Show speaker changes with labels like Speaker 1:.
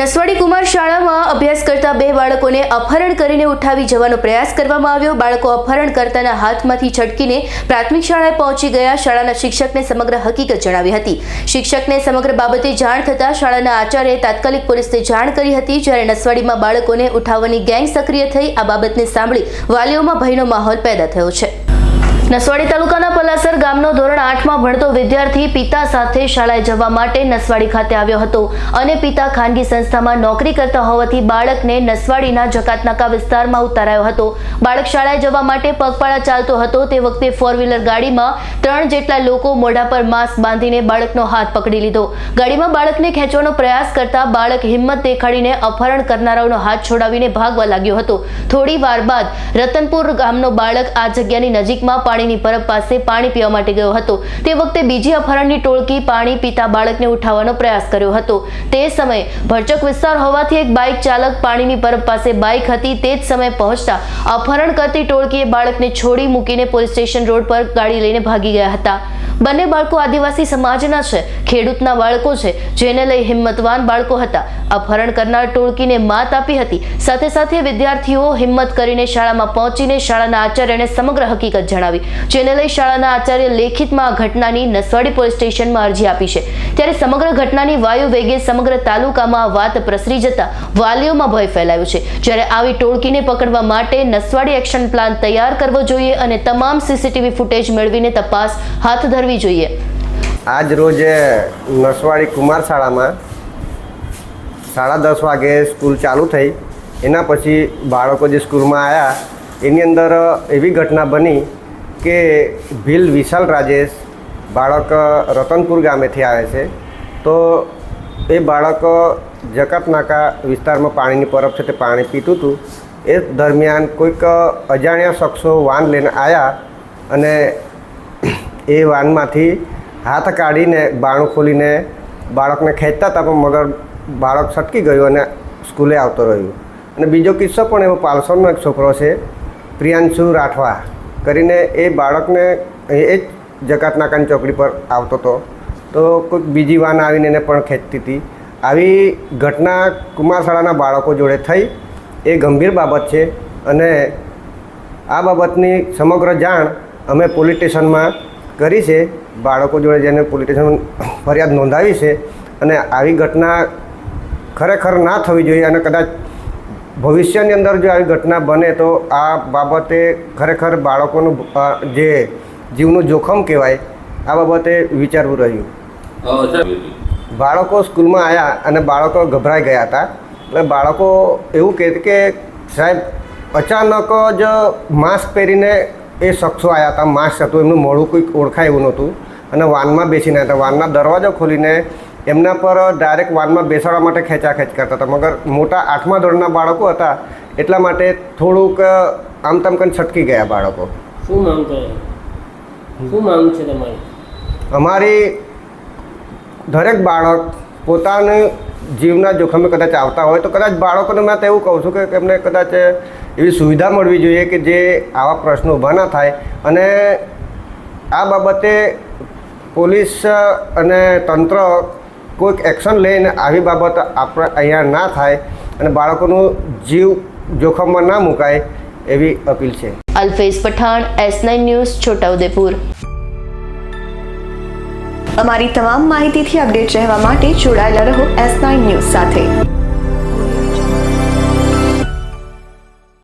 Speaker 1: નસવાડી કુમાર શાળામાં અભ્યાસ કરતા બે બાળકોને અપહરણ કરીને ઉઠાવી જવાનો પ્રયાસ કરવામાં આવ્યો. બાળકો અપહરણ કરતાના હાથમાંથી છટકીને પ્રાથમિક શાળાએ પહોંચી ગયા. શાળાના શિક્ષકને સમગ્ર હકીકત જણાવી હતી. શિક્ષકને સમગ્ર બાબતે જાણ થતાં શાળાના આચાર્યએ તાત્કાલિક પોલીસને જાણ કરી હતી. જ્યારે નસવાડીમાં બાળકોને ઉઠાવવાની ગેંગ સક્રિય થઈ, આ બાબતને સાંભળી વાલીઓમાં ભયનો માહોલ પેદા થયો છે. નસવાડી તાલુકાના પલાસર ગામનો ધોરણ આઠમાં ભણતો વિદ્યાર્થી પિતા સાથે શાળાએ જવા માટે નસવાડી ખાતે આવ્યો હતો અને પિતા ખાનગી સંસ્થામાં નોકરી કરતા હોવાથી બાળકને નસવાડીના જકાતનાકા વિસ્તારમાં ઉતારાયો હતો. બાળક શાળાએ જવા માટે પગપાળા ચાલતો હતો. તે વખતે ફોર વ્હીલર ગાડીમાં ત્રણ જેટલા લોકો મોઢા પર માસ્ક બાંધીને બાળકનો હાથ પકડી લીધો. ગાડીમાં બાળકને ખેંચવાનો પ્રયાસ કરતા બાળક હિંમત દેખાડીને અપહરણ કરનારાઓનો હાથ છોડાવીને ભાગવા લાગ્યો હતો. થોડી વાર બાદ રતનપુર ગામનો બાળક આ જગ્યાની નજીકમાં પાણીની પરબ પાસે પાણી પીવા માટે ગયો હતો. તે વખતે બીજી અપહરણની ટોળકી પાણી પીતા બાળકને ઉઠાવવાનો પ્રયાસ કર્યો હતો. તે સમયે ભરચક વિસ્તાર હોવાથી એક બાઇક ચાલક પાણીની પરબ પાસે બાઇક હતી. તે જ સમયે પહોંચતા અપહરણ કરતી ટોળકીએ બાળકને છોડી મૂકીને પોલીસ સ્ટેશન રોડ પર ગાડી લઈને ભાગી ગયા હતા. બંને બાળકો આદિવાસી સમાજના છે, ખેડૂતના બાળકો છે, જેને લઈ હિંમતવાન બાળકો હતા. અપહરણ કરનાર ટોળકીને માત આપી હતી. સાથે સાથે વિદ્યાર્થીઓ હિંમત કરીને શાળામાં પહોંચીને શાળાના આચાર્યને સમગ્ર હકીકત જણાવી, જેને લઈ શાળાના આચાર્ય લેખિતમાં આ ઘટનાની નસવાડી પોલીસ સ્ટેશનમાં અરજી આપી છે. ત્યારે સમગ્ર ઘટનાની વાયુ વેગે સમગ્ર તાલુકામાં વાત પ્રસરી જતા વાલીઓમાં ભય ફેલાયો છે. જ્યારે આવી ટોળકીને પકડવા માટે નસવાડી એક્શન પ્લાન તૈયાર કરવો જોઈએ અને તમામ સીસીટીવી ફૂટેજ મેળવીને તપાસ હાથ ધરવી જોઈએ?
Speaker 2: આજ રોજ નસવાડી કુમાર શાળામાં સાડા દસ વાગે સ્કૂલ ચાલુ થઈ. એના પછી બાળકો જે સ્કૂલમાં આવ્યા એની અંદર એવી ઘટના બની કે ભીલ વિશાલ રાજેશ બાળક રતનપુર ગામેથી આવે છે. તો એ બાળક જકાતનાકા વિસ્તારમાં પાણીની પરબ છે તે પાણી પીતું હતું. એ દરમિયાન કોઈક અજાણ્યા શખ્સો વાન લઈને આવ્યા અને એ વાનમાંથી હાથ કાઢીને બાણું ખોલીને બાળકને ખેંચતા હતા, પણ મગર બાળક છટકી ગયું અને સ્કૂલે આવતો રહ્યું. અને બીજો કિસ્સો પણ એવો પાલસોનનો એક છોકરો છે, પ્રિયાંશુ રાઠવા. કરીને એ બાળકને એ જ જકાતનાકાની ચોકડી પર આવતો હતો. તો કોઈક બીજી વાન આવીને એને પણ ખેંચતી હતી. આવી ઘટના કુમારશાળાના બાળકો જોડે થઈ. એ ગંભીર બાબત છે અને આ બાબતની સમગ્ર જાણ અમે પોલીસ સ્ટેશનમાં કરી છે. બાળકો જોડે જેને પોલીસ સ્ટેશન ફરિયાદ નોંધાવી છે અને આવી ઘટના ખરેખર ના થવી જોઈએ અને કદાચ ભવિષ્યની અંદર જો આવી ઘટના બને તો આ બાબતે ખરેખર બાળકોનું જે જીવનું જોખમ કહેવાય આ બાબતે વિચારવું રહ્યું. બાળકો સ્કૂલમાં આવ્યા અને બાળકો ગભરાઈ ગયા હતા. એટલે બાળકો એવું કહે કે સાહેબ અચાનક જ માસ્ક પહેરીને એ શખ્સો આવ્યા હતા માસ્ક હતું એમનું મોઢું કોઈક ઓળખાય એવું નહોતું. અને વાનમાં બેસીને હતા. વાનના દરવાજો ખોલીને એમના પર ડાયરેક્ટ વાનમાં બેસાડવા માટે ખેંચાખેંચ કરતા હતા. મગર મોટા આઠમા ધોરણના બાળકો હતા એટલા માટે થોડુંક આમ તેમ કરીને છટકી ગયા બાળકો.
Speaker 3: શું માંગ શું માંગ છે તમારી?
Speaker 2: અમારી દરેક બાળક પોતાનું જીવના જોખમે કદાચ આવતા હોય તો કદાચ બાળકોને મેં તો એવું કહું છું કે એમને કદાચ એવી સુવિધા મળવી જોઈએ કે જે આવા પ્રશ્નો ઊભા ના થાય. અને આ બાબતે પોલીસ અને તંત્ર કોઈક એક્શન લઈને આવી બાબત આપણે અહીંયા ના થાય અને બાળકોનું જીવ જોખમમાં ના મુકાય એવી અપીલ છે.
Speaker 1: Alfez Pathan S nine news Chhotaudepur.
Speaker 4: અમારી તમામ માહિતીથી અપડેટ રહેવા માટે જોડાયેલા રહો એસ નાઇન ન્યૂઝ સાથે.